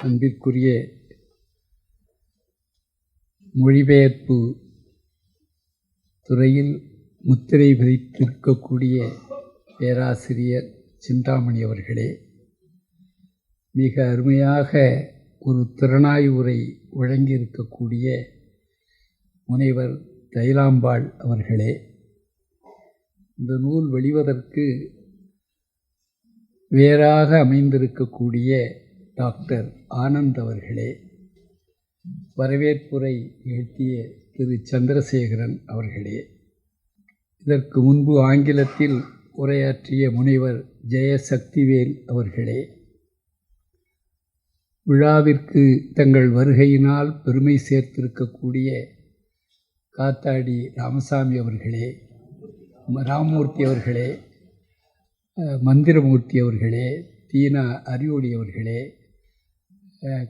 அன்பிற்குரிய மொழிபெயர்ப்பு துறையில் முத்திரை பதித்திருக்கக்கூடிய பேராசிரியர் சிந்தாமணி அவர்களே மிக அருமையாக ஒரு திறனாய் உரை வழங்கியிருக்கக்கூடிய முனைவர் தைலாம்பாள் அவர்களே இந்த நூல் வெளிவதற்கு வேறாக அமைந்திருக்கக்கூடிய டாக்டர் ஆனந்த் அவர்களே வரவேற்புரை நிகழ்த்திய திரு சந்திரசேகரன் அவர்களே இதற்கு முன்பு ஆங்கிலத்தில் உரையாற்றிய முனைவர் ஜெயசக்திவேல் அவர்களே விழாவிற்கு தங்கள் வருகையினால் பெருமை சேர்த்திருக்கக்கூடிய காத்தாடி ராமசாமி அவர்களே ராமமூர்த்தி அவர்களே மந்திரமூர்த்தி அவர்களே தீனா அறிவொளி அவர்களே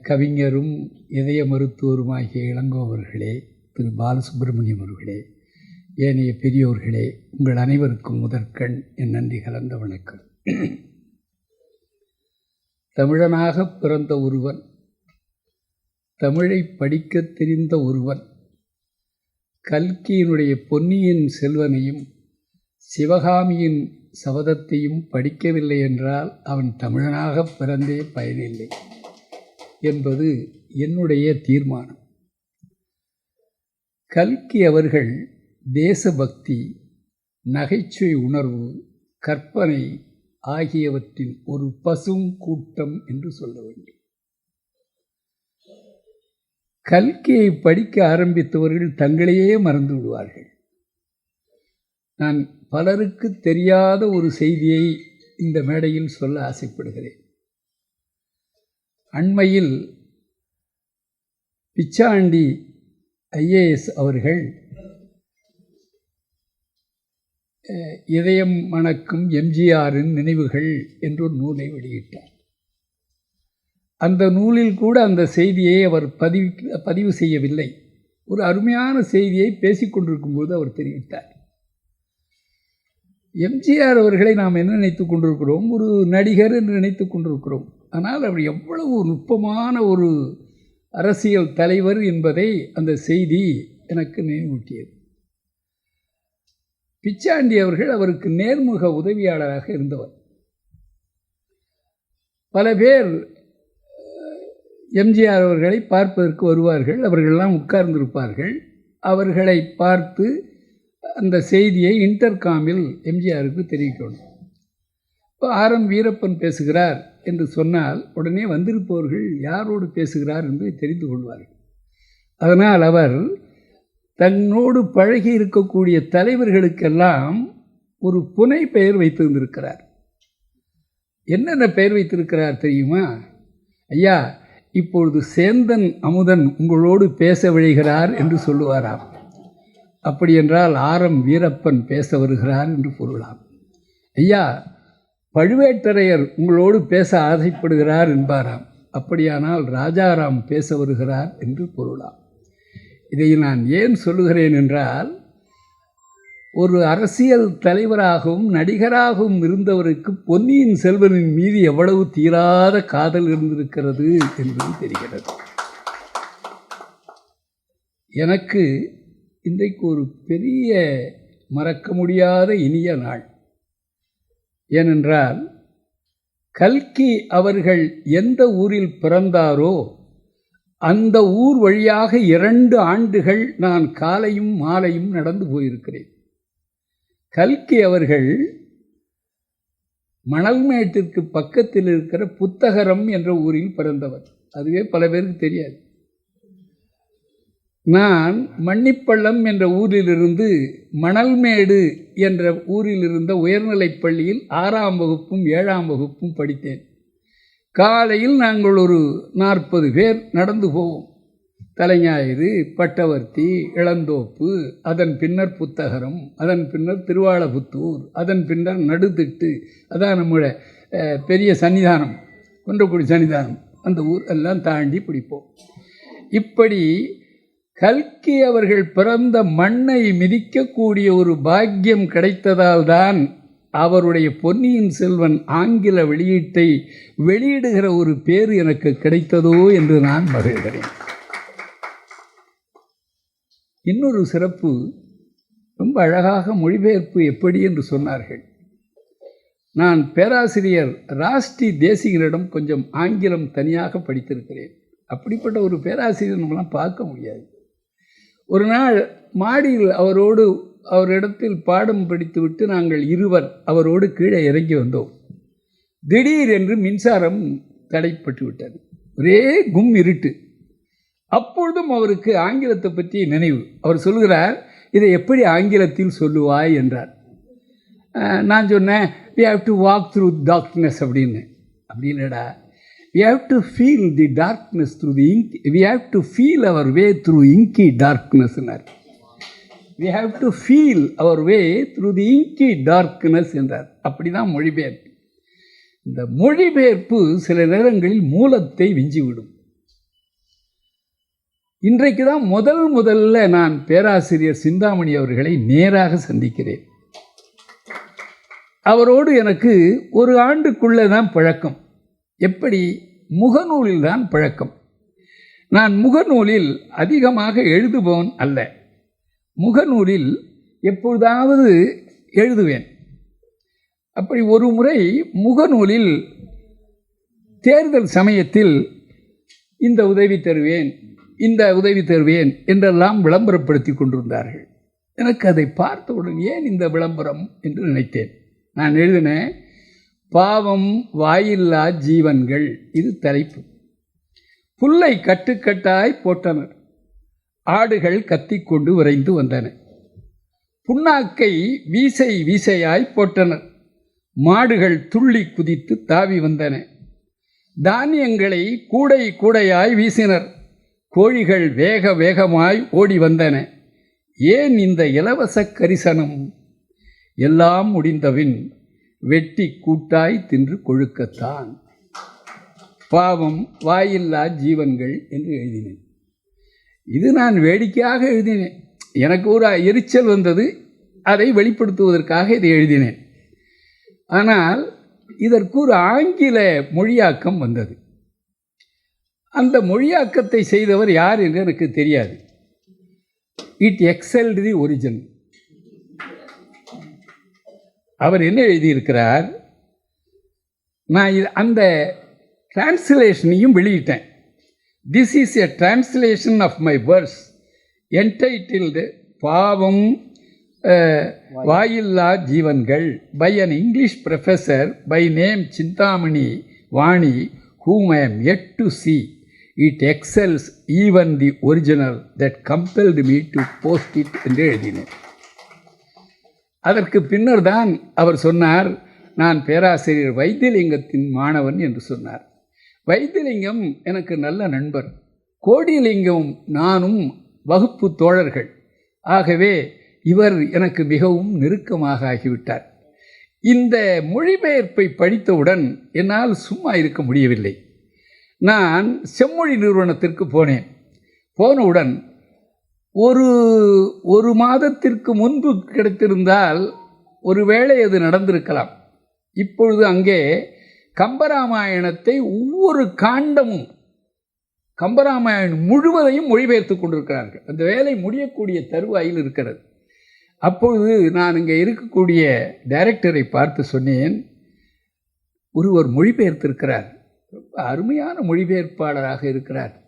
கவிஞரும் இதய மருத்துவருமாகிய இளங்கோவர்களே திரு. பாலசுப்ரமணியம் அவர்களே ஏனைய பெரியோர்களே உங்கள் அனைவருக்கும் முதற்கண் என் நன்றி கலந்த வணக்கம். தமிழனாக பிறந்த ஒருவன் தமிழை படிக்கத் தெரிந்த ஒருவன் கல்கியினுடைய பொன்னியின் செல்வனையும் சிவகாமியின் சபதத்தையும் படிக்கவில்லை என்றால் அவன் தமிழனாக பிறந்தே பயனில்லை. என்பது என்னுடைய தீர்மானம். கல்கி அவர்கள் தேசபக்தி நகைச்சுவை உணர்வு கற்பனை ஆகியவற்றின் ஒரு பசும் கூட்டம் என்று சொல்ல வேண்டும். கல்கியை படிக்க ஆரம்பித்தவர்கள் தங்களையே மறந்து விடுவார்கள். நான் பலருக்கு தெரியாத ஒரு செய்தியை இந்த மேடையில் சொல்ல ஆசைப்படுகிறேன். அண்மையில் பிச்சாண்டி ஐஏஎஸ் அவர்கள் இதயம் மணக்கும் எம்ஜிஆரின் நினைவுகள் என்று ஒரு நூலை வெளியிட்டார். அந்த நூலில் கூட அந்த செய்தியை அவர் பதிவு பதிவு செய்யவில்லை. ஒரு அருமையான செய்தியை பேசிக்கொண்டிருக்கும்போது அவர் தெரிவித்தார். எம்ஜிஆர் அவர்களை நாம் என்ன நினைத்து கொண்டிருக்கிறோம்? ஒரு நடிகர் என்று நினைத்து கொண்டிருக்கிறோம். ஆனால் அவர் எவ்வளவு நுட்பமான ஒரு அரசியல் தலைவர் என்பதை அந்த செய்தி எனக்கு நினைவூட்டியது. பிச்சாண்டி அவர்கள் அவருக்கு நேர்முக உதவியாளராக இருந்தவர். பல பேர் எம்ஜிஆர் அவர்களை பார்ப்பதற்கு வருவார்கள் அவர்களெல்லாம் உட்கார்ந்திருப்பார்கள். அவர்களை பார்த்து அந்த செய்தியை இன்டர்காமில் எம்ஜிஆருக்கு தெரிவிக்கணும். இப்போ ஆர் எம் வீரப்பன் பேசுகிறார். என்று சொன்னால் உடனே வந்திருப்பவர்கள் யாரோடு பேசுகிறார் என்று தெரிந்து கொள்வார்கள். அதனால் அவர் தன்னோடு பழகி இருக்கக்கூடிய தலைவர்களுக்கெல்லாம் ஒரு புனை பெயர் வைத்திருந்திருக்கிறார். என்னென்ன பெயர் வைத்திருக்கிறார் தெரியுமா? ஐயா இப்பொழுது சேந்தன் அமுதன் உங்களோடு பேச விழைகிறார் என்று சொல்லுவாராம். அப்படியென்றால் ஆரம் வீரப்பன் பேச வருகிறார் என்று பொருளாம். ஐயா பழுவேட்டரையர் உங்களோடு பேச ஆசைப்படுகிறார் என்பாராம். அப்படியானால் ராஜாராம் பேச வருகிறார் என்று பொருளாம். இதை நான் ஏன் சொல்லுகிறேன் என்றால் ஒரு அரசியல் தலைவராகவும் நடிகராகவும் இருந்தவருக்கு பொன்னியின் செல்வனின் மீது எவ்வளவு தீராத காதல் இருந்திருக்கிறது என்பது தெரிகிறது. எனக்கு இன்றைக்கு ஒரு பெரிய மறக்க முடியாத இனிய நாள். ஏனென்றால் கல்கி அவர்கள் எந்த ஊரில் பிறந்தாரோ அந்த ஊர் வழியாக இரண்டு ஆண்டுகள் நான் காலையும் மாலையும் நடந்து போயிருக்கிறேன். கல்கி அவர்கள் மணல்மேட்டிற்கு பக்கத்தில் இருக்கிற புத்தகரம் என்ற ஊரில் பிறந்தவர். அதுவே பல பேருக்கு தெரியாது. நான் மன்னிப்பள்ளம் என்ற ஊரிலிருந்து மணல்மேடு என்ற ஊரில் இருந்த உயர்நிலைப் பள்ளியில் ஆறாம் வகுப்பும் ஏழாம் வகுப்பும் படித்தேன். காலையில் நாங்கள் ஒரு நாற்பது பேர் நடந்து போவோம். தலைஞாயிறு பட்டவர்த்தி இளந்தோப்பு அதன் பின்னர் புத்தகரம் அதன் பின்னர் திருவாளபுத்தூர் அதன் பின்னர் நடுத்திட்டு அதான் நம்மளோட பெரிய சன்னிதானம் குன்றக்குடி சன்னிதானம். அந்த ஊர் எல்லாம் தாண்டி பிடிப்போம். இப்படி கல்கி அவர்கள் பிறந்த மண்ணை மிதிக்கக்கூடிய ஒரு பாக்கியம் கிடைத்ததால் தான் அவருடைய பொன்னியின் செல்வன் ஆங்கில வெளியீட்டை வெளியிடுகிற ஒரு பேர் எனக்கு கிடைத்ததோ என்று நான் மகிழ்கிறேன். இன்னொரு சிறப்பு ரொம்ப அழகாக மொழிபெயர்ப்பு எப்படி என்று சொன்னார்கள். நான் பேராசிரியர் ராஷ்டி தேசிகரிடம் கொஞ்சம் ஆங்கிலம் தனியாக படித்திருக்கிறேன். அப்படிப்பட்ட ஒரு பேராசிரியர் நம்மளாம் பார்க்க முடியாது. ஒரு நாள் மாடியில் அவரோடு அவரிடத்தில் பாடம் படித்துவிட்டு நாங்கள் இருவர் அவரோடு கீழே இறங்கி வந்தோம். திடீர் என்று மின்சாரம் தடைப்பட்டு விட்டது. ஒரே கும் இருட்டு. அப்பொழுதும் அவருக்கு ஆங்கிலத்தை பற்றி நினைவு. அவர் சொல்கிறார் இதை எப்படி ஆங்கிலத்தில் சொல்லுவாய்? என்றார். நான் சொன்னேன் we have to walk through darkness அப்படின்னு. அப்படின்னடா we have to feel the darkness through the ink we have to feel our way through inky டார்க்னஸ்னார் we have to feel our way through the inky darkness என்றார் அப்படி தான் மொழிபெயர்ப்பு. இந்த மொழிபெயர்ப்பு சில நேரங்களில் மூலத்தை விஞ்சிவிடும். இன்றைக்கு தான் முதல் முதல்ல நான் பேராசிரியர் சிந்தாமணி அவர்களை நேராக சந்திக்கிறேன். அவரோடு எனக்கு ஒரு ஆண்டுக்குள்ளே தான் பழக்கம். எப்படி? முகநூலில் தான் பழக்கம். நான் முகநூலில் அதிகமாக எழுதுபவன் அல்ல. முகநூலில் எப்பொழுதாவது எழுதுவேன். அப்படி ஒரு முறை முகநூலில் தேர்தல் சமயத்தில் இந்த உதவி தருவேன் இந்த உதவி தருவேன் என்றெல்லாம் விளம்பரப்படுத்தி கொண்டிருந்தார்கள். எனக்கு அதை பார்த்தவுடன் ஏன் இந்த விளம்பரம் என்று நினைத்தேன். நான் எழுதினேன் பாவம் வாயில்லா ஜீவன்கள். இது தலைப்பு. புல்லை கட்டுக்கட்டாய் போட்டனர். ஆடுகள் கத்திக்கொண்டு விரைந்து வந்தன. புண்ணாக்கை வீசை வீசையாய் போட்டனர். மாடுகள் துள்ளி குதித்து தாவி வந்தன. தானியங்களை கூடை கூடையாய் வீசினர். கோழிகள் வேக வேகமாய் ஓடி வந்தன. ஏன் இந்த இலவச கரிசனம்? எல்லாம் முடிந்தபின் வெட்டி கூட்டாய் தின்று கொழுக்கத்தான். பாவம் வாயில்லா ஜீவன்கள் என்று எழுதினேன். இது நான் வேடிக்கையாக எழுதினேன். எனக்கு ஒரு எரிச்சல் வந்தது அதை வெளிப்படுத்துவதற்காக இதை எழுதினேன். ஆனால் இதற்கு ஒரு ஆங்கில மொழியாக்கம் வந்தது. அந்த மொழியாக்கத்தை செய்தவர் யார் என்று எனக்கு தெரியாது. இட் எக்ஸல்டு தி ஒரிஜினல் அவர் என்ன எழுதியிருக்கிறார்? நான் அந்த டிரான்ஸ்லேஷனையும் வெளியிட்டேன். This is a translation of my verse entitled பாவம் வாயில்லா ஜீவன்கள் by an English professor by name Chintamani Vani whom I am add to see it excels even the original that compelled me to post it என்று எழுதினேன். அதற்கு பின்னர் தான் அவர் சொன்னார் நான் பேராசிரியர் வைத்தியலிங்கத்தின் மாணவன் என்று சொன்னார். வைத்தியலிங்கம் எனக்கு நல்ல நண்பர். கோடிலிங்கம் நானும் வகுப்பு தோழர்கள். ஆகவே இவர் எனக்கு மிகவும் நெருக்கமாக ஆகிவிட்டார். இந்த மொழிபெயர்ப்பை படித்தவுடன் என்னால் சும்மா இருக்க முடியவில்லை. நான் செம்மொழி நிறுவனத்திற்கு போனேன். போனவுடன் ஒரு ஒரு மாதத்திற்கு முன்பு கிடைத்திருந்தால் ஒருவேளை அது நடந்திருக்கலாம். இப்பொழுது அங்கே கம்பராமாயணத்தை ஒவ்வொரு காண்டமும் கம்பராமாயணம் முழுவதையும் மொழிபெயர்த்து கொண்டிருக்கிறார்கள். அந்த வேலை முடியக்கூடிய தருவாயில் இருக்கிறது. அப்பொழுது நான் இங்கே இருக்கக்கூடிய டைரக்டரை பார்த்து சொன்னேன் ஒருவர் மொழிபெயர்த்திருக்கிறார். ரொம்ப அருமையான மொழிபெயர்ப்பாளராக இருக்கிறார்.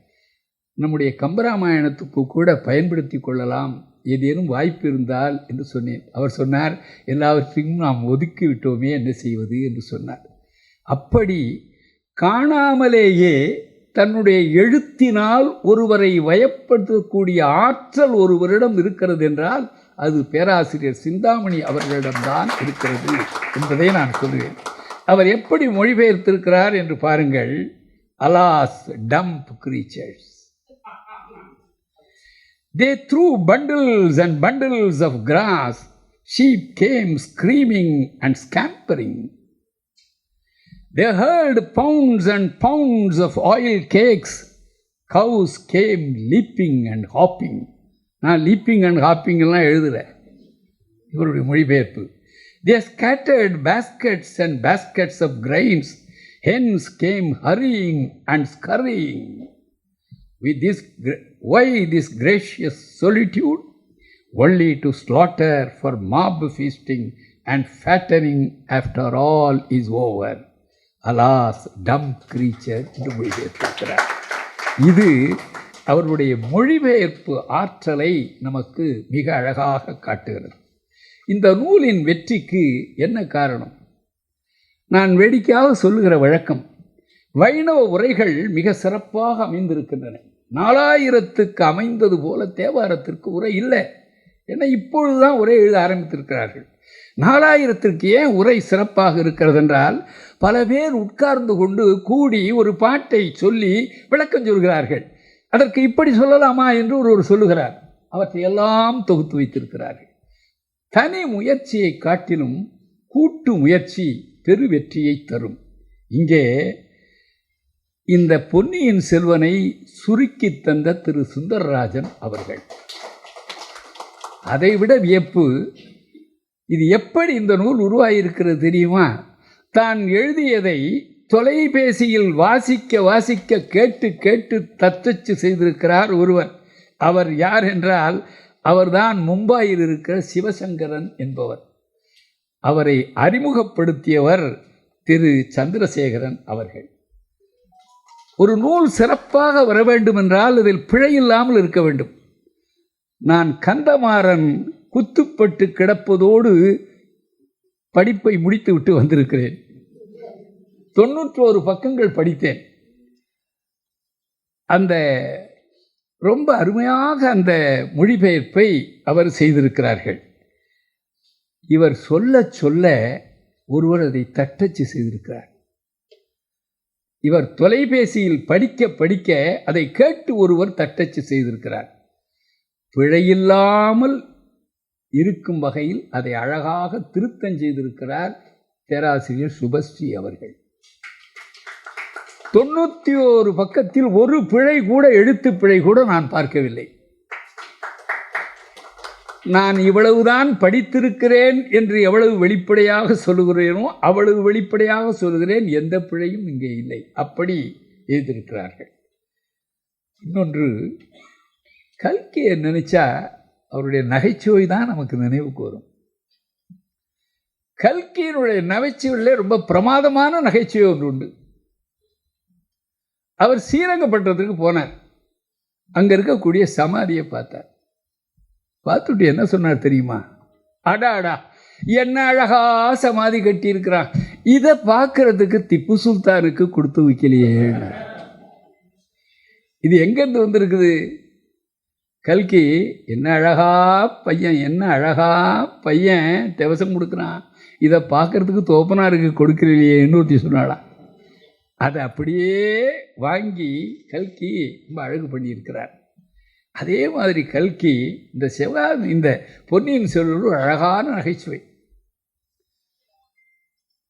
நம்முடைய கம்பராமாயணத்துக்கு கூட பயன்படுத்தி கொள்ளலாம். ஏதேனும் வாய்ப்பு இருந்தால் என்று சொன்னேன். அவர் சொன்னார் எல்லாவற்றையும் நாம் ஒதுக்கி விட்டோமே என்ன செய்வது என்று சொன்னார். அப்படி காணாமலேயே தன்னுடைய எழுத்தினால் ஒருவரை வயப்படுத்தக்கூடிய ஆற்றல் ஒருவரிடம் இருக்கிறது என்றால் அது பேராசிரியர் சிந்தாமணி அவர்களிடம்தான் இருக்கிறது என்பதை நான் சொல்லுவேன் அவர் எப்படி மொழிபெயர்த்திருக்கிறார் என்று பாருங்கள். Alas dumb creatures They threw bundles and bundles of grass. Sheep came screaming and scampering. They heard pounds and pounds of oil cakes. Cows came leaping and hopping. நான் லீப்பிங் அண்ட் ஹாப்பிங்கெல்லாம் எழுதலை இவருடைய மொழிபெயர்ப்பு They scattered baskets and baskets of grains. Hence came hurrying and scurrying. With this, gra- why this gracious solitude? Only to slaughter for mob feasting and fattening after all is over. Alas, dumb creature என்று மொழிபெயர்த்திருக்கிறார் இது அவருடைய மொழிபெயர்ப்பு ஆற்றலை நமக்கு மிக அழகாக காட்டுகிறது இந்த நூலின் வெற்றிக்கு என்ன காரணம் நான் வேடிக்கையாக சொல்லுகிற வழக்கம் வைணவ உரைகள் மிக சிறப்பாக அமைந்திருக்கின்றன நாலாயிரத்துக்கு அமைந்தது போல தேவாரத்திற்கு உரை இல்லை ஏன்னா இப்பொழுதுதான் உரை எழுத ஆரம்பித்திருக்கிறார்கள். நாலாயிரத்திற்கு ஏன் உரை சிறப்பாக இருக்கிறது என்றால் பல பேர் உட்கார்ந்து கொண்டு கூடி ஒரு பாட்டை சொல்லி விளக்கம் சொல்கிறார்கள். அதற்கு இப்படி சொல்லலாமா என்று ஒருவர் சொல்லுகிறார். அவற்றை எல்லாம் தொகுத்து வைத்திருக்கிறார்கள். தனி முயற்சியை காட்டிலும் கூட்டு முயற்சி பெரு வெற்றியை தரும். இங்கே இந்த பொன்னியின் செல்வனை சுருக்கி தந்த திரு சுந்தரராஜன் அவர்கள். அதைவிட வியப்பு இது எப்படி இந்த நூல் உருவாகியிருக்கிறது தெரியுமா? தான் எழுதியதை தொலைபேசியில் வாசிக்க வாசிக்க கேட்டு கேட்டு தத்தச்சு செய்திருக்கிறார் ஒருவர். அவர் யார் என்றால் அவர்தான் மும்பாயில் இருக்கிற சிவசங்கரன் என்பவர். அவரை அறிமுகப்படுத்தியவர் திரு சந்திரசேகரன் அவர்கள். ஒரு நூல் சிறப்பாக வர வேண்டும் என்றால் அதில் பிழை இல்லாமல் இருக்க வேண்டும். நான் கந்தமாறன் குத்துப்பட்டு கிடப்பதோடு படிப்பை முடித்துவிட்டு வந்திருக்கிறேன். தொண்ணூற்றோரு பக்கங்கள் படித்தேன். அந்த ரொம்ப அருமையாக அந்த மொழிபெயர்ப்பை அவர் செய்திருக்கிறார்கள். இவர் சொல்ல சொல்ல ஒருவர் அதை தட்டச்சு செய்திருக்கிறார். இவர் தொலைபேசியில் படிக்க படிக்க அதை கேட்டு ஒருவர் தட்டச்சு செய்திருக்கிறார். பிழையில்லாமல் இருக்கும் வகையில் அதை அழகாக திருத்தம் செய்திருக்கிறார் பேராசிரியர் சுபஸ்ரீ அவர்கள். தொண்ணூற்றி ஓரு பக்கத்தில் ஒரு பிழை கூட எழுத்து பிழை கூட நான் பார்க்கவில்லை. நான் இவ்வளவுதான் படித்திருக்கிறேன் என்று எவ்வளவு வெளிப்படையாக சொல்லுகிறேனோ அவ்வளவு வெளிப்படையாக சொல்கிறேன் எந்த பிழையும் இங்கே இல்லை. அப்படி எழுதியிருக்கிறார்கள். இன்னொன்று கல்கியை நினைச்சா அவருடைய நகைச்சுவை தான் நமக்கு நினைவுக்கு வரும் கல்கியினுடைய நகைச்சுவையிலே ரொம்ப பிரமாதமான நகைச்சுவை ஒன்று உண்டு. அவர் ஸ்ரீரங்கப்பட்டத்துக்கு போனார். அங்கே இருக்கக்கூடிய சமாதியை பார்த்தார். பார்த்துட்டு என்ன சொன்னார் தெரியுமா? அடா அடா. என்ன அழகா சமாதி கட்டியிருக்கிறான். இதை பார்க்கறதுக்கு திப்பு சுல்தானுக்கு கொடுத்து வைக்கலையே. இது எங்கேருந்து வந்திருக்குது? கல்கி என்ன அழகா பையன் என்ன அழகா பையன் திவசம் கொடுக்குறான். இதை பார்க்கறதுக்கு தோப்பனாருக்கு கொடுக்கலையே இன்னொருத்தி சொன்னாலாம் அதை அப்படியே வாங்கி கல்கி ரொம்ப அழகு பண்ணியிருக்கிறார். அதே மாதிரி கல்கி இந்த சிவா இந்த பொன்னியின் செல்வன் ஒரு அழகான நகைச்சுவை.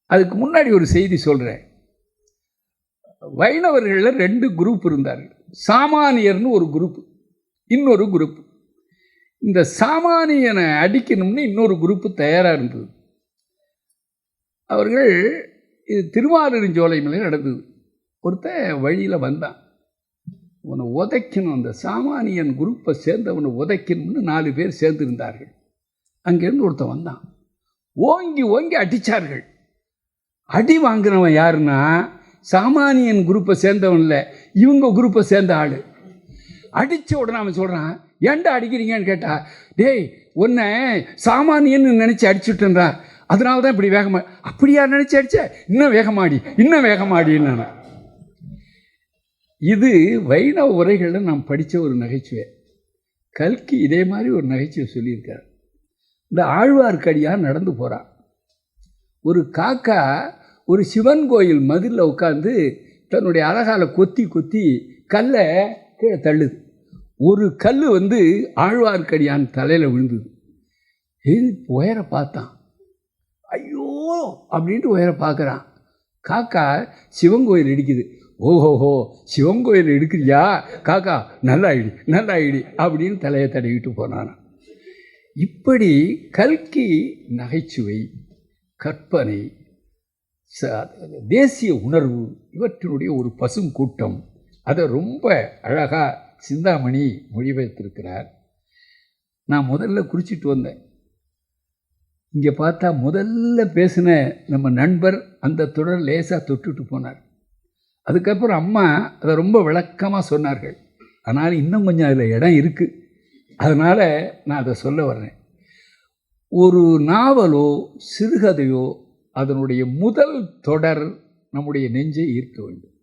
அதுக்கு முன்னாடி ஒரு செய்தி சொல்கிறேன் வைணவர்களில் ரெண்டு குரூப் இருந்தார்கள். சாமானியர்னு ஒரு குரூப் இன்னொரு குரூப் இந்த சாமானியனை அடிக்கணும்னு இன்னொரு குரூப்பு தயாராக இருந்தது. அவர்கள் இது திருமாலிருஞ்சோலை மேலே நடந்தது. ஒருத்தன் வழியில் வந்தான். உன்னை உதைக்கணும். அந்த சாமானியன் குரூப்பை சேர்ந்தவனை உதைக்கணும்னு நாலு பேர் சேர்ந்திருந்தார்கள். அங்கேருந்து ஒருத்தன் வந்தான். ஓங்கி ஓங்கி அடித்தார்கள் அடி வாங்கினவன் யாருன்னா சாமானியன் குரூப்பை சேர்ந்தவன் இல்லை இவங்க குரூப்பை சேர்ந்த ஆள். அடித்த உடனே அவன் சொல்கிறான் ஏன்டா அடிக்கிறீங்கன்னு கேட்டா டேய் உன்னை சாமானியன்னு நினச்சி அடிச்சுட்டேன்றா அதனால தான் இப்படி வேகமா அப்படியா நினச்சி அடிச்ச? இன்னும் வேகமாடி இன்னும் வேகமாடின்னு நான் இது வைணவ உரைகளில் நாம் படித்த ஒரு நகைச்சுவை. கல்கி இதே மாதிரி ஒரு நகைச்சுவை சொல்லியிருக்கார். இந்த ஆழ்வார்க்கடியாக நடந்து போகிறான் ஒரு காக்கா ஒரு சிவன் கோயில் மதிலில் உட்காந்து தன்னுடைய அழகால் கொத்தி கொத்தி கல்லை கீழே தள்ளுது. ஒரு கல் வந்து ஆழ்வார்க்கடியான் தலையில் விழுந்தது. இது உயர பார்த்தான். ஐயோ அப்படின்ட்டு உயர பார்க்குறான். காக்கா சிவன் கோயில் இடிக்குது. ஓஹோஹோ சிவன் கோயில் எடுக்கிறியா? காக்கா நல்லா இடி அப்படின்னு தலையை தடவிட்டு போனான். இப்படி கல்கி நகைச்சுவை கற்பனை தேசிய உணர்வு இவற்றினுடைய ஒரு பசும் கூட்டம். அதை ரொம்ப அழகாக சிந்தாமணி மொழிபெயர்த்திருக்கிறார். நான் முதல்ல குறிச்சிட்டு வந்தேன். இங்கே பார்த்தா முதல்ல பேசின நம்ம நண்பர் அந்த தொடர் லேசாக தொட்டுட்டு போனார். அதுக்கப்புறம் அம்மா அதை ரொம்ப விளக்கமாக சொன்னார்கள். ஆனால் இன்னும் கொஞ்சம் அதில் இடம் இருக்குது அதனால் நான் அதை சொல்ல வர்றேன். ஒரு நாவலோ சிறுகதையோ அதனுடைய முதல் தொடர் நம்முடைய நெஞ்சை ஈர்க்க வேண்டும்.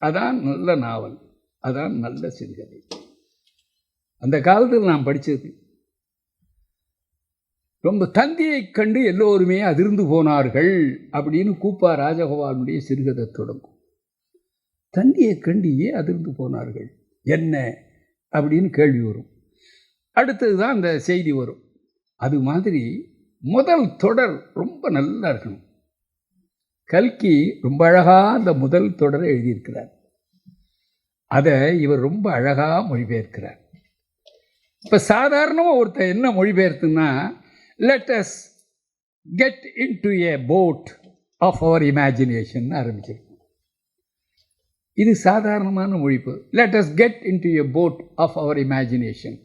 அதான் நல்ல நாவல். அதான் நல்ல சிறுகதை. அந்த காலத்தில் நான் படித்தது ரொம்ப தந்தியை கண்டு எல்லோருமே அதிர்ந்து போனார்கள் அப்படின்னு கூப்பா ராஜகோபாலனுடைய சிறுகதை தொடங்கும். தண்ணியை கண்டியே அதிர்ந்து போனார்கள். என்ன? அப்படின்னு கேள்வி வரும். அடுத்தது தான் அந்த செய்தி வரும். அது மாதிரி முதல் தொடர் ரொம்ப நல்லா இருக்கணும். கல்கி ரொம்ப அழகாக அந்த முதல் தொடரை எழுதியிருக்கிறார். அதை இவர் ரொம்ப அழகாக மொழிபெயர்க்கிறார். இப்போ சாதாரணமாக ஒருத்தர் என்ன மொழிபெயர்த்துன்னா let's get into a boat of our imagination ஆரம்பிச்சிருக்கு இது சாதாரணமான மொழிப்பு let's get into boat of our imagination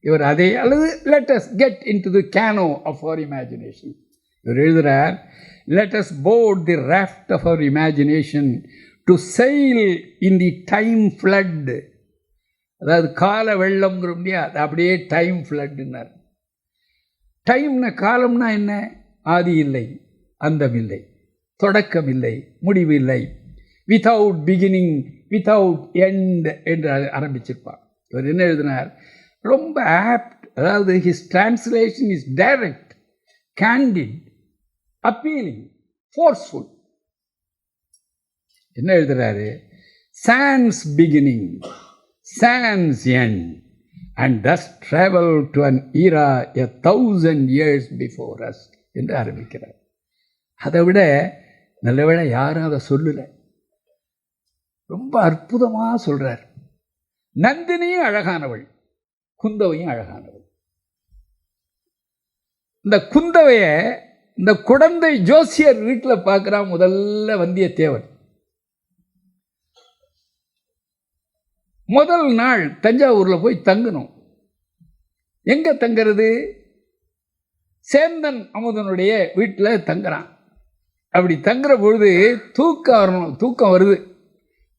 இவர் அதே அல்லது let's get into the canoe of our imagination இவர் எழுதுகிறார் let's board the raft of our imagination to sail in the time flood அதாவது கால வெள்ளம்ங்கிற முடியாது. அது அப்படியே டைம் ஃப்ளட்டுன்னார் டைம்னா காலம்னா என்ன? ஆதி இல்லை அந்தம் இல்லை தொடக்கம் இல்லை முடிவு இல்லை. வித்தவுட் பிகினிங் வித்தவுட் எண்ட் என்று ஆரம்பிச்சிருப்பார் இவர் என்ன எழுதினார்? ரொம்ப ஆப்ட் அதாவது his translation is direct candid appealing forceful என்ன எழுதுறாரு? Sans beginning sans end and thus travel to an era a thousand years before us என்று ஆரம்பிக்கிறார். அதை விட நல்லவேளை யாரும் அதை சொல்லலை. ரொம்ப அற்புதமாக சொல்கிறார் நந்தினியும் அழகானவள் குந்தவையும் அழகானவள். இந்த குந்தவையை இந்த குழந்தை ஜோசியர் வீட்டில் பார்க்குறான் முதல்ல வந்தியத்தேவன். முதல் நாள் தஞ்சாவூரில் போய் தங்கணும். எங்கே தங்கிறது? சேந்தன் அமுதனுடைய வீட்டில் தங்குறான். அப்படி தங்குற பொழுது தூக்கம் வரணும் தூக்கம் வருது.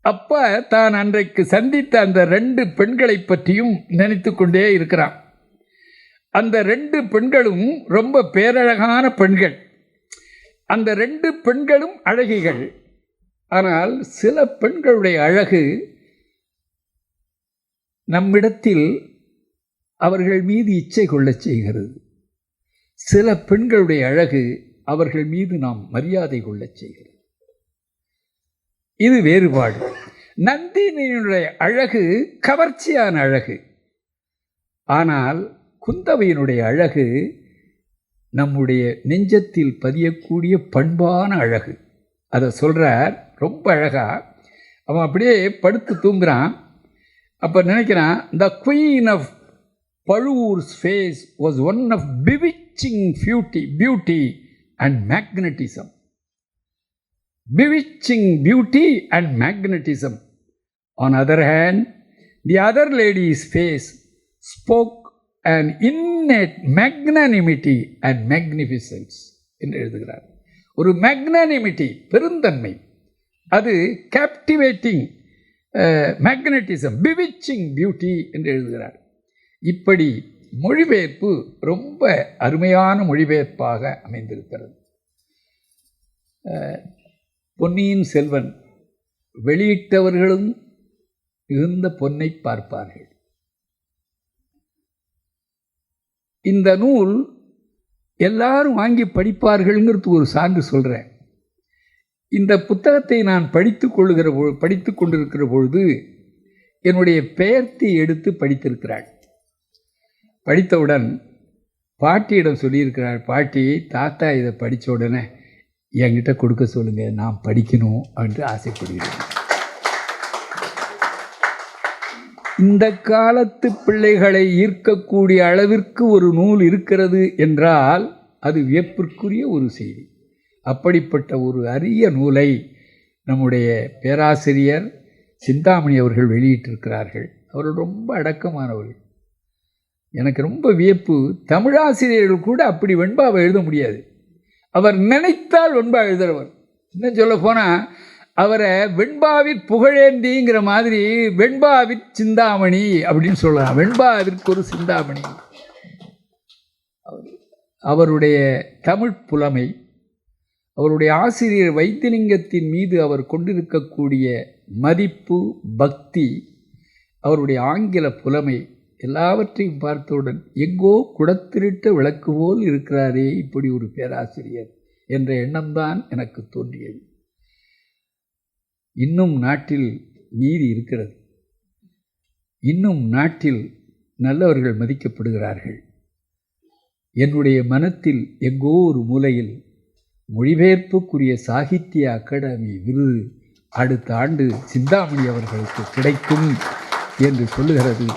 அப்போ தான் அன்றைக்கு சந்தித்த அந்த ரெண்டு பெண்களை பற்றியும் நினைத்து கொண்டே இருக்கிறான். அந்த ரெண்டு பெண்களும் ரொம்ப பேரழகான பெண்கள். அந்த ரெண்டு பெண்களும் அழகிகள். ஆனால் சில பெண்களுடைய அழகு நம்மிடத்தில் அவர்கள் மீது இச்சை கொள்ளச் செய்கிறது. சில பெண்களுடைய அழகு அவர்கள் மீது நாம் மரியாதை கொள்ளச் செய்கிறது. இது வேறுபாடு. நந்தினியினுடைய அழகு கவர்ச்சியான அழகு. ஆனால் குந்தவையினுடைய அழகு நம்முடைய நெஞ்சத்தில் பதியக்கூடிய பண்பான அழகு. அதை சொல்கிறார் ரொம்ப அழகா. அவன் அப்படியே படுத்து தூங்குறான். அப்போ நினைக்கிறான் the queen of Pazhuvurs face was one of bewitching beauty beauty and magnetism bewitching beauty and magnetism. On other hand, the other lady's face spoke an innate magnanimity and magnificence என்று எழுதுகிறார் ஒரு மேக்னானிமிட்டி பெருந்தன்மை அது captivating magnetism பிவிச்சிங் beauty என்று எழுதுகிறார் இப்படி மொழிபெயர்ப்பு ரொம்ப அருமையான மொழிபெயர்ப்பாக அமைந்திருக்கிறது பொன்னியின் செல்வன் வெளியிட்டவர்களும் மிகுந்த பொன்னை பார்ப்பார்கள். இந்த நூல் எல்லாரும் வாங்கி படிப்பார்கள்ங்கிறது ஒரு சான்று சொல்கிறேன் இந்த புத்தகத்தை நான் படித்து கொள்ளுகிற பொ படித்து கொண்டிருக்கிற பொழுது என்னுடைய பெயர்த்தி எடுத்து படித்திருக்கிறாள். படித்தவுடன் பாட்டியிடம் சொல்லியிருக்கிறாள் பாட்டி தாத்தா இதை படித்த உடனே என்கிட்ட கொடுக்க சொல்லுங்கள் நான் படிக்கணும் என்று ஆசைப்படுகிறேன். இந்த காலத்து பிள்ளைகளை ஈர்க்கக்கூடிய அளவிற்கு ஒரு நூல் இருக்கிறது என்றால் அது வியப்பிற்குரிய ஒரு செய்தி. அப்படிப்பட்ட ஒரு அரிய நூலை நம்முடைய பேராசிரியர் சிந்தாமணி அவர்கள் வெளியிட்டிருக்கிறார்கள். அவர்கள் ரொம்ப அடக்கமானவர்கள். எனக்கு ரொம்ப வியப்பு. தமிழாசிரியர்கள் கூட அப்படி வெண்பாவை எழுத முடியாது. அவர் நினைத்தால் வெண்பா எழுதுறவர். இன்னும் சொல்ல போனால் அவரை வெண்பாவிற் புகழேந்திங்கிற மாதிரி வெண்பாவிற் சிந்தாமணி அப்படின்னு சொல்லலாம். வெண்பாவிற்கு ஒரு சிந்தாமணி. அவருடைய தமிழ் புலமை அவருடைய ஆசிரியர் வைத்தியலிங்கத்தின் மீது அவர் கொண்டிருக்கக்கூடிய மதிப்பு பக்தி அவருடைய ஆங்கில புலமை எல்லாவற்றையும் பார்த்தவுடன் எங்கோ குடத்திருட்ட விளக்கு போல் இருக்கிறாரே இப்படி ஒரு பேராசிரியர் என்ற எண்ணம்தான் எனக்கு தோன்றியது. இன்னும் நாட்டில் நீதி இருக்கிறது. இன்னும் நாட்டில் நல்லவர்கள் மதிக்கப்படுகிறார்கள். என்னுடைய மனத்தில் எங்கோ ஒரு மூலையில் மொழிபெயர்ப்புக்குரிய சாகித்ய அகாடமி விருது அடுத்த ஆண்டு சிந்தாமணி அவர்களுக்கு கிடைக்கும் என்று சொல்லுகிறது.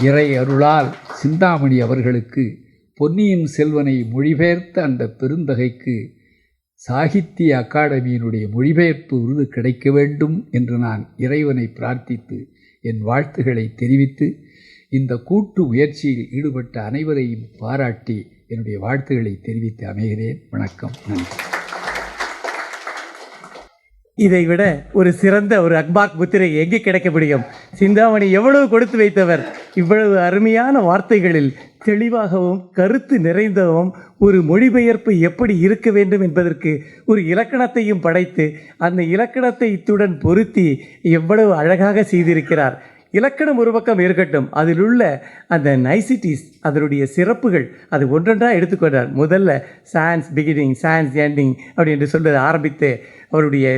இறை அருளால் சிந்தாமணி அவர்களுக்கு பொன்னியின் செல்வனை மொழிபெயர்த்த அந்த பெருந்தகைக்கு சாகித்ய அகாடமியினுடைய மொழிபெயர்ப்பு விருது கிடைக்க வேண்டும் என்று நான் இறைவனை பிரார்த்தித்து என் வாழ்த்துக்களை தெரிவித்து இந்த கூட்டு முயற்சியில் ஈடுபட்ட அனைவரையும் பாராட்டி என்னுடைய வாழ்த்துக்களை தெரிவித்து அமைகிறேன். வணக்கம். நன்றி. இதை விட ஒரு சிறந்த ஒரு அக்பாக் முத்திரை எங்கே கிடைக்க முடியும்? சிந்தாமணி எவ்வளவு கொடுத்து வைத்தவர்? இவ்வளவு அருமையான வார்த்தைகளில் தெளிவாகவும் கருத்து நிறைந்தவும் ஒரு மொழிபெயர்ப்பு எப்படி இருக்க வேண்டும் என்பதற்கு ஒரு இலக்கணத்தையும் படைத்து அந்த இலக்கணத்தை இத்துடன் பொருத்தி எவ்வளவு அழகாக செய்திருக்கிறார். இலக்கணம் ஒரு பக்கம் இருக்கட்டும் அதில் உள்ள அந்த நைசிட்டிஸ் அதனுடைய சிறப்புகள் அது ஒன்றொன்றாக எடுத்துக்கொண்டார். முதல்ல சான்ஸ் பிகினிங் சான்ஸ் எண்டிங் அப்படி என்று சொல்ல ஆரம்பித்து அவருடைய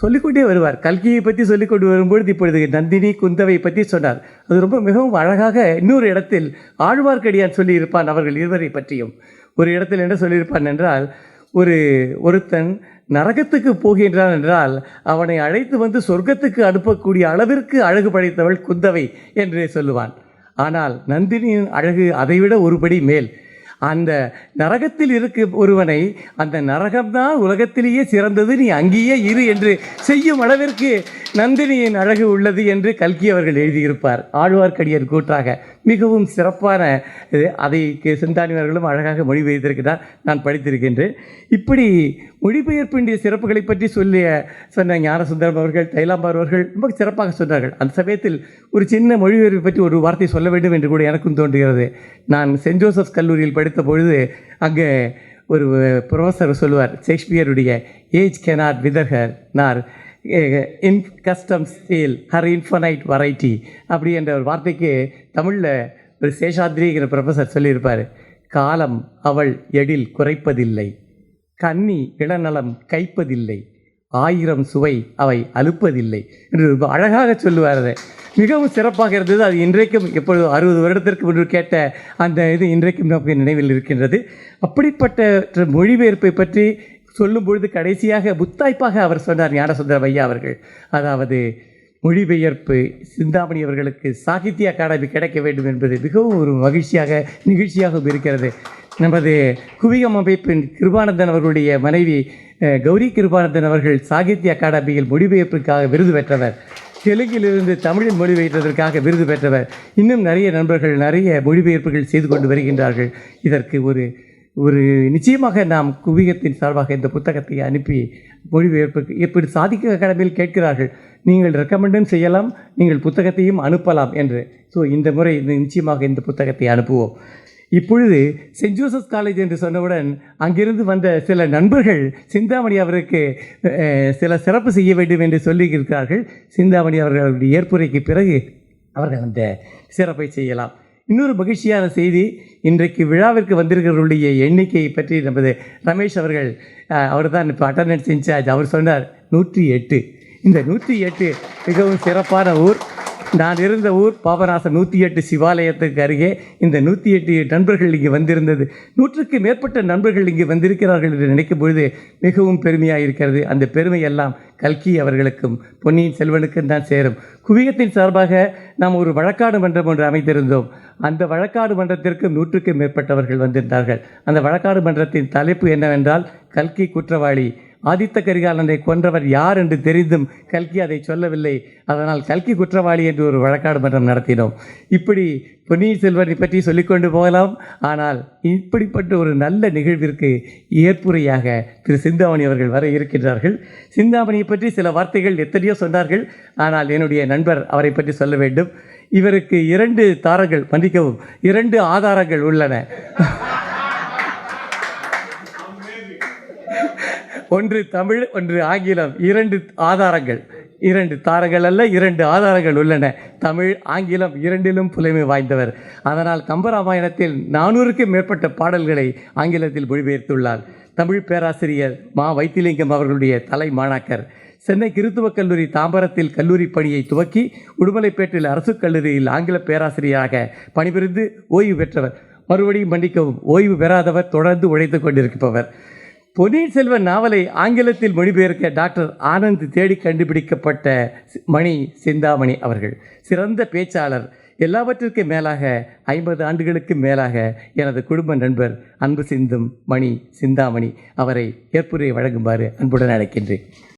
சொல்லிக்கொண்டே வருவார். கல்கியை பற்றி சொல்லிக்கொண்டு வரும்பொழுது இப்பொழுது நந்தினி குந்தவை பற்றி சொன்னார். அது ரொம்ப மிகவும் அழகாக இன்னொரு இடத்தில் ஆழ்வார்க்கடியான் சொல்லியிருப்பான் அவர்கள் இருவரை பற்றியும். ஒரு இடத்தில் என்ன சொல்லியிருப்பான் என்றால் ஒரு ஒருத்தன் நரகத்துக்கு போகின்றான் என்றால் அவனை அழைத்து வந்து சொர்க்கத்துக்கு அனுப்பக்கூடிய அளவிற்கு அழகு படைத்தவள் குந்தவை என்று சொல்லுவான். ஆனால் நந்தினியின் அழகு அதைவிட ஒருபடி மேல். அந்த நரகத்தில் இருக்க ஒருவனை அந்த நரகம்தான் உலகத்திலேயே சிறந்தது நீ அங்கேயே இரு என்று செய்யும் அளவிற்கு நந்தினியின் அழகு உள்ளது என்று கல்கி அவர்கள் எழுதியிருப்பார். ஆழ்வார்க்கடியர் கூற்றாக மிகவும் சிறப்பான இது. அதை சிந்தானியவர்களும் அழகாக மொழிபெயர்த்திருக்கிறார். நான் படித்திருக்கின்றேன். இப்படி மொழிபெயர்ப்பினுடைய சிறப்புகளை பற்றி சொல்லிய சொன்ன ஞானசுந்தரம் அவர்கள் தைலாம்பார் அவர்கள் ரொம்ப சிறப்பாக சொன்னார்கள். அந்த சமயத்தில் ஒரு சின்ன மொழிபெயர்ப்பை பற்றி ஒரு வார்த்தை சொல்ல வேண்டும் என்று கூட எனக்கும் தோன்றுகிறது. நான் சென்ட் ஜோசப்ஸ் கல்லூரியில் படித்த பொழுது அங்கே ஒரு ப்ரொஃபஸர் சொல்லுவார் ஷேக்ஸ்பியருடைய age cannot wither her nor in custom stale her infinite variety அப்படி என்ற ஒரு வார்த்தைக்கு தமிழில் ஒரு சேஷாத்ரிங்கிற ப்ரொஃபஸர் சொல்லியிருப்பார். காலம் அவள் எழில் குறைப்பதில்லை. கன்னி இளநலம் கைப்பதில்லை. ஆயிரம் சுவை அவை அலுப்பதில்லை என்று ரொம்ப அழகாக சொல்லுவார். அதை மிகவும் சிறப்பாக இருந்தது. அது இன்றைக்கும் எப்பொழுது அறுபது வருடத்திற்கு முன்பு கேட்ட அந்த இது இன்றைக்கும் நமக்கு நினைவில் இருக்கின்றது. அப்படிப்பட்ட மொழிபெயர்ப்பை பற்றி சொல்லும் பொழுது கடைசியாக முத்தாய்ப்பாக அவர் சொன்னார் ஞானசுந்தரம் ஐயா அவர்கள். அதாவது மொழிபெயர்ப்பு சிந்தாமணி அவர்களுக்கு சாகித்ய அகாடமி கிடைக்க வேண்டும் என்பது மிகவும் ஒரு மகிழ்ச்சியாக நிகழ்ச்சியாகவும் இருக்கிறது. நமது குவிகம் அமைப்பின் கிருபானந்தன் அவர்களுடைய மனைவி கௌரி கிருபானந்தன் அவர்கள் சாகித்ய அகாடமியில் மொழிபெயர்ப்பிற்காக விருது பெற்றவர். தெலுங்கிலிருந்து தமிழில் மொழிபெயர்த்ததற்காக விருது பெற்றவர். இன்னும் நிறைய நண்பர்கள் நிறைய மொழிபெயர்ப்புகள் செய்து கொண்டு வருகின்றார்கள். இதற்கு ஒரு ஒரு நிச்சயமாக நாம் குவிகத்தின் சார்பாக இந்த புத்தகத்தை அனுப்பி மொழிபெயர்ப்புக்கு இப்படி சாதிக்க அகாடமியில் கேட்கிறார்கள்? நீங்கள் ரெக்கமெண்டும் செய்யலாம் நீங்கள் புத்தகத்தையும் அனுப்பலாம் என்று. ஸோ இந்த முறை இந்த நிச்சயமாக இந்த புத்தகத்தை அனுப்புவோம். இப்பொழுது சென்ட் ஜோசப் காலேஜ் என்று சொன்னவுடன் அங்கிருந்து வந்த சில நண்பர்கள் சிந்தாமணி அவருக்கு சில சிறப்பு செய்ய வேண்டும் என்று சொல்லியிருக்கிறார்கள். சிந்தாமணி அவர்களுடைய ஏற்புரைக்கு பிறகு அவர்கள் அந்த சிறப்பை செய்யலாம். இன்னொரு மகிழ்ச்சியான செய்தி இன்றைக்கு விழாவிற்கு வந்திருக்கிறவர்களுடைய எண்ணிக்கையை பற்றி நமது ரமேஷ் அவர்கள் அவர் தான் இப்போ அட்டண்டன்ஸ் இன்சார்ஜ். அவர் சொன்னார் நூற்றி எட்டு. இந்த நூற்றி எட்டு மிகவும் சிறப்பான ஊர். நான் இருந்த ஊர் பாபநாசம் நூற்றி எட்டு சிவாலயத்துக்கு அருகே. இந்த நூற்றி எட்டு நண்பர்கள் இங்கே வந்திருந்தது. நூற்றுக்கு மேற்பட்ட நண்பர்கள் இங்கே வந்திருக்கிறார்கள் என்று நினைக்கும் பொழுது மிகவும் பெருமையாக இருக்கிறது. அந்த பெருமை எல்லாம் கல்கி அவர்களுக்கும் பொன்னியின் செல்வனுக்கும் தான் சேரும். குவியத்தின் சார்பாக நாம் ஒரு வழக்காடு மன்றம் ஒன்று அமைத்திருந்தோம் அந்த வழக்காடு மன்றத்திற்கும் நூற்றுக்கு மேற்பட்டவர்கள் வந்திருந்தார்கள். அந்த வழக்காடு மன்றத்தின் தலைப்பு என்னவென்றால் கல்கி குற்றவாளி. ஆதித்த கரிகாலனை கொன்றவர் யார் என்று தெரிந்தும் கல்கி அதை சொல்லவில்லை. அதனால் கல்கி குற்றவாளி என்று ஒரு வழக்காடு மன்றம் நடத்தினோம். இப்படி பொன்னியின் செல்வனை பற்றி சொல்லிக்கொண்டு போகலாம். ஆனால் இப்படிப்பட்ட ஒரு நல்ல நிகழ்விற்கு ஏற்புரையாக திரு சிந்தாமணி அவர்கள் வர இருக்கின்றார்கள். சிந்தாமணியை பற்றி சில வார்த்தைகள் எத்தனையோ சொன்னார்கள். ஆனால் என்னுடைய நண்பர் அவரை பற்றி சொல்ல வேண்டும். இவருக்கு இரண்டு தாரங்கள் மன்னிக்கவும். இரண்டு ஆதாரங்கள் உள்ளன. ஒன்று தமிழ் ஒன்று ஆங்கிலம். இரண்டு ஆதாரங்கள். இரண்டு தாரங்கள் அல்ல இரண்டு ஆதாரங்கள் உள்ளன. தமிழ் ஆங்கிலம் இரண்டிலும் புலமை வாய்ந்தவர். அதனால் கம்பராமாயணத்தில் நானூறுக்கும் மேற்பட்ட பாடல்களை ஆங்கிலத்தில் மொழிபெயர்த்துள்ளார். தமிழ் பேராசிரியர் மா. வைத்திலிங்கம் அவர்களுடைய தலை மாணாக்கர் சென்னை கிறித்துவக் கல்லூரி தாம்பரத்தில் கல்லூரி பணியை துவக்கி உடுமலைப்பேட்டில் அரசு கல்லூரியில் ஆங்கில பேராசிரியராக பணிபுரிந்து ஓய்வு பெற்றவர். மறுபடியும் மன்னிக்கவும் ஓய்வு பெறாதவர் தொடர்ந்து உழைத்து கொண்டிருப்பவர். பொன்னியின் செல்வன் நாவலை ஆங்கிலத்தில் மொழிபெயர்க்க டாக்டர் ஆனந்த் தேடி கண்டுபிடிக்கப்பட்ட மணி சிந்தாமணி அவர்கள். சிறந்த பேச்சாளர். எல்லாவற்றிற்கும் மேலாக ஐம்பது ஆண்டுகளுக்கு மேலாக எனது குடும்ப நண்பர் அன்பு சிந்தும் மணி சிந்தாமணி அவரை ஏற்புரை வழங்குமாறு அன்புடன் அழைக்கின்றேன்.